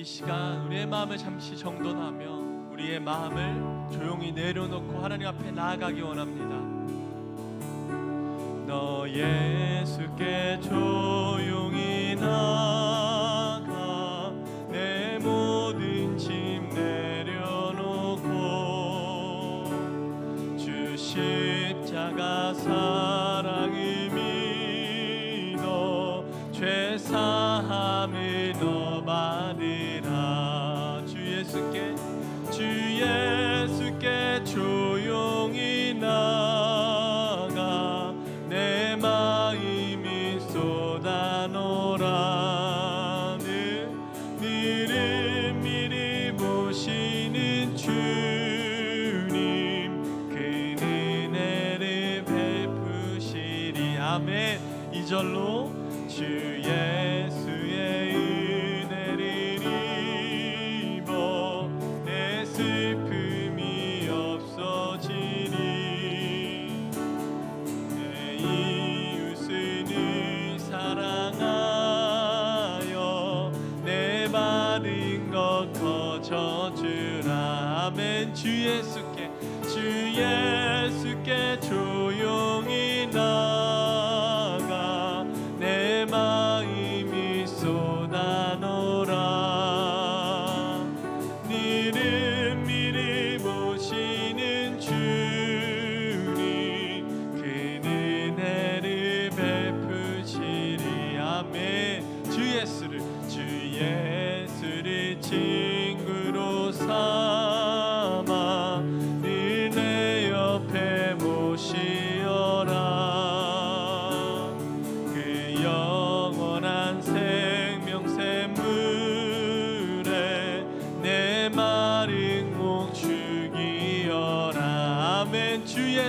이 시간 우리의 마음을 잠시 정돈하며 우리의 마음을 조용히 내려놓고 하나님 앞에 나아가기 원합니다. 너 예수께 조용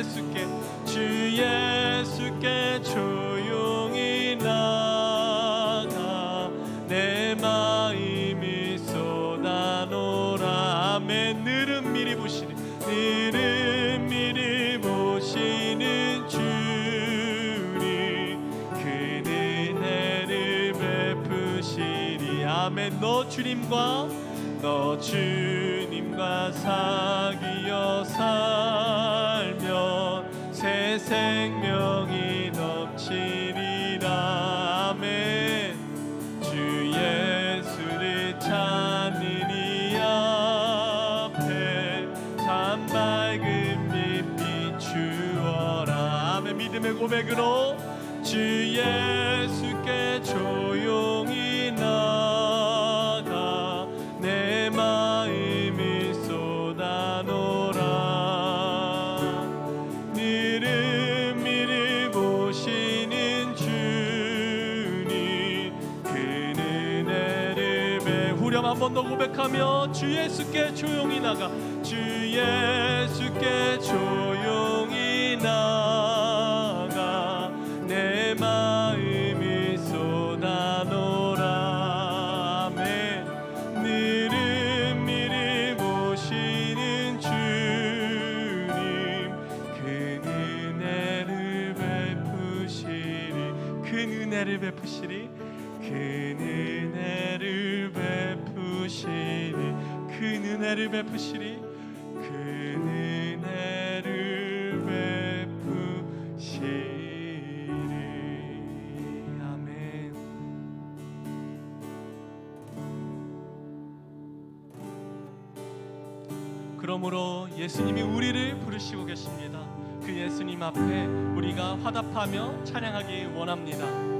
예수께 주 예수께 조용히 나가 내 마음이 쏟아놓으라. 아멘. 늘은 미리 보시니 늘은 미리 보시는 주님. 그 은혜를 베푸시리. 아멘. 너 주님과 너 주님과 사귀어 살 믿음의 고백으로 주 예수께 조용히 나가 내 마음이 쏟아놓으라. 니를 미리 보시는 주님 그 은혜를 배 후렴 한 번 더 고백하며 주 예수께 조용히 나가 주 예수께 조용히 나가 은혜를 베푸시리. 그 은혜를 베푸시리. 그 은혜를 베푸시리. 그 은혜를 베푸시리. 아멘. 그러므로 예수님이 우리를 부르시고 계십니다. 그 예수님 앞에 우리가 화답하며 찬양하기 원합니다.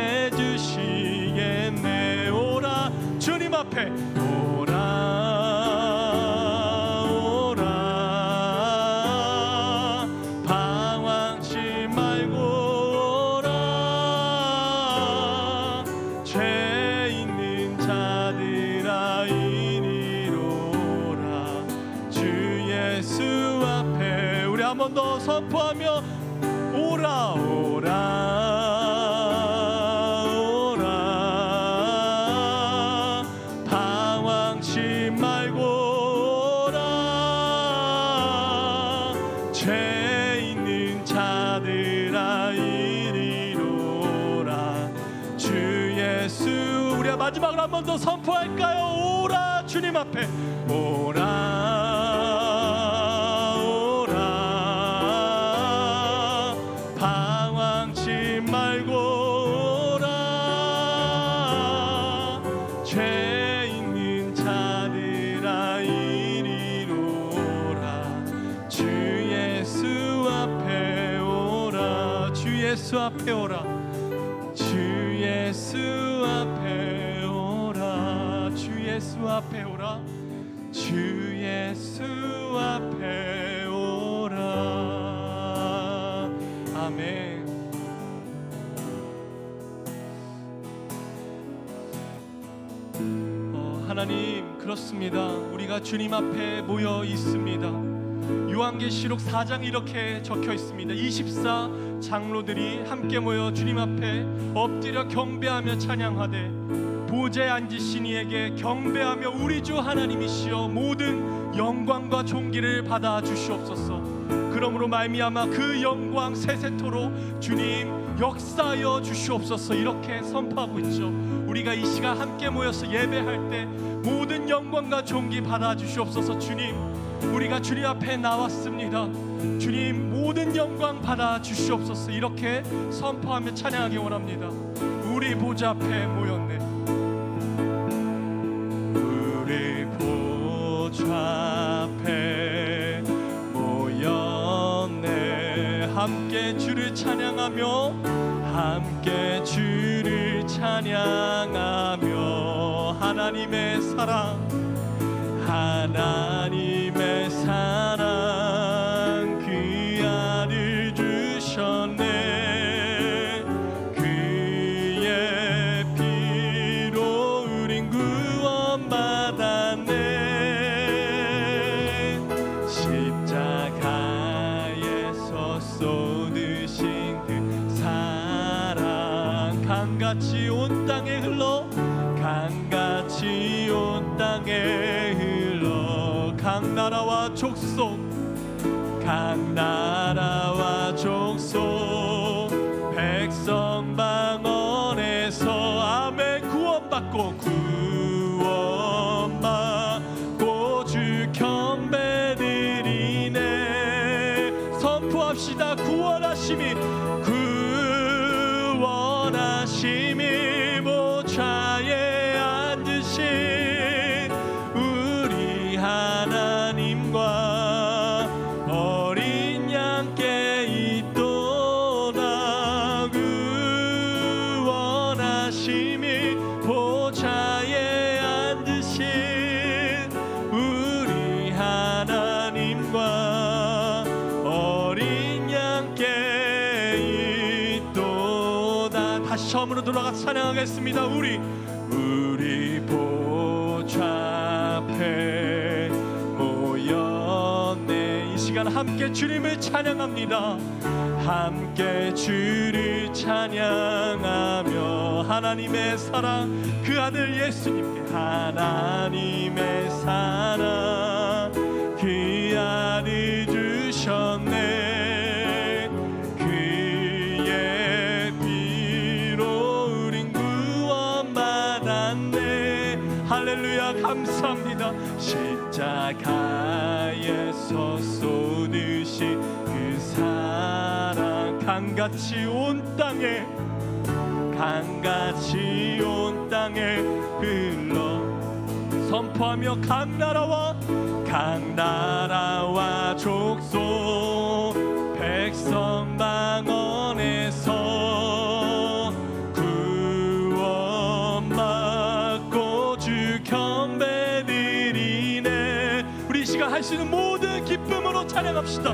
앞에. 오라 오라. 방황치 말고 오라. 죄 있는 자들아 이리로라. 주 예수 앞에 우리 한 번 더 선포하며 오라 오라 예수 우리 마지막으로 한 번 더 선포할까요? 오라 주님 앞에. 오라 오라. 방황치 말고 오라. 죄 있는 자들아 이리로라. 주 예수 앞에 오라. 주 예수 앞에 오라. 주 예수 앞에 오라. 주 예수 앞에 오라. 주 예수 앞에 오라. 아멘. 어, 하나님 그렇습니다. 우리가 주님 앞에 모여 있습니다 요한계시록 4장 이렇게 적혀 있습니다. 24 장로들이 함께 모여 주님 앞에 엎드려 경배하며 찬양하되 보좌에 앉으신 이에게 경배하며 우리 주 하나님이시여 모든 영광과 존귀를 받아 주시옵소서. 그러므로 말미암아 그 영광 세세토록 주님 역사하여 주시옵소서. 이렇게 선포하고 있죠. 우리가 이 시간 함께 모여서 예배할 때 모든 영광과 존귀 받아 주시옵소서. 주님 우리가 주님 앞에 나왔습니다. 주님 모든 영광 받아 주시옵소서. 이렇게 선포하며 찬양하기 원합니다. 우리 보좌 앞에 모였네. 우리 보좌 앞에 모였네. 함께 주를 찬양하며 함께 주를 찬양하며 하나님의 사랑 하나님의 사랑 그 아들 주셨네. 그의 피로 우린 구원받았네. 십자가에서 쏟으신 그 사랑 강같이 온 땅에 흘러 강같이 온 땅에 족속 각 나라와 족속 백성 방언에서 아멘 구원받고 구원받고 주 경배드리네 선포합시다. 구원하심이 구원하심이 찬양하겠습니다. 우리 우리 보좌 앞에 모였네. 이 시간 함께 주님을 찬양합니다. 함께 주를 찬양하며 하나님의 사랑 그 아들 예수님께 하나님의 사랑 그 아들 주셨네 십자가에서 쏟으신 그 사랑 강같이 온 땅에 강같이 온 땅에 흘러 선포하며 각 나라와 각 나라와 족속 우리 이 시간 할수 있는 모든 기쁨으로 찬양합시다.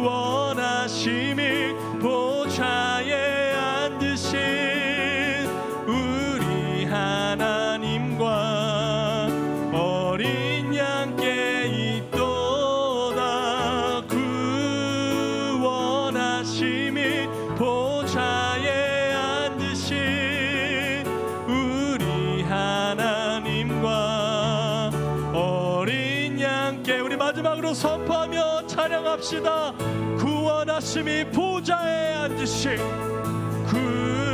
구원하심이 보좌에 선포하며 찬양합시다. 구원하심이 보좌에 앉으신 구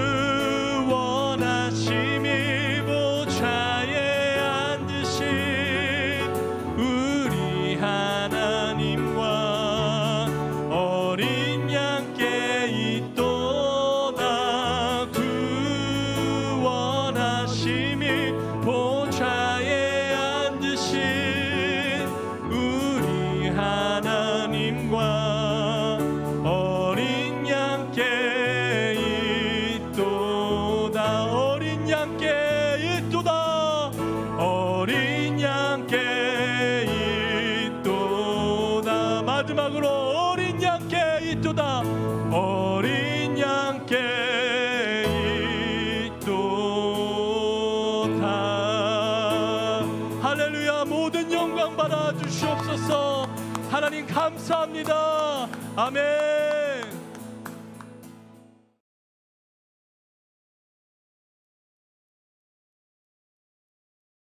마지막으로 어린 양께 있도다. 어린 양께 있도다. 할렐루야 모든 영광 받아 주시옵소서. 하나님 감사합니다. 아멘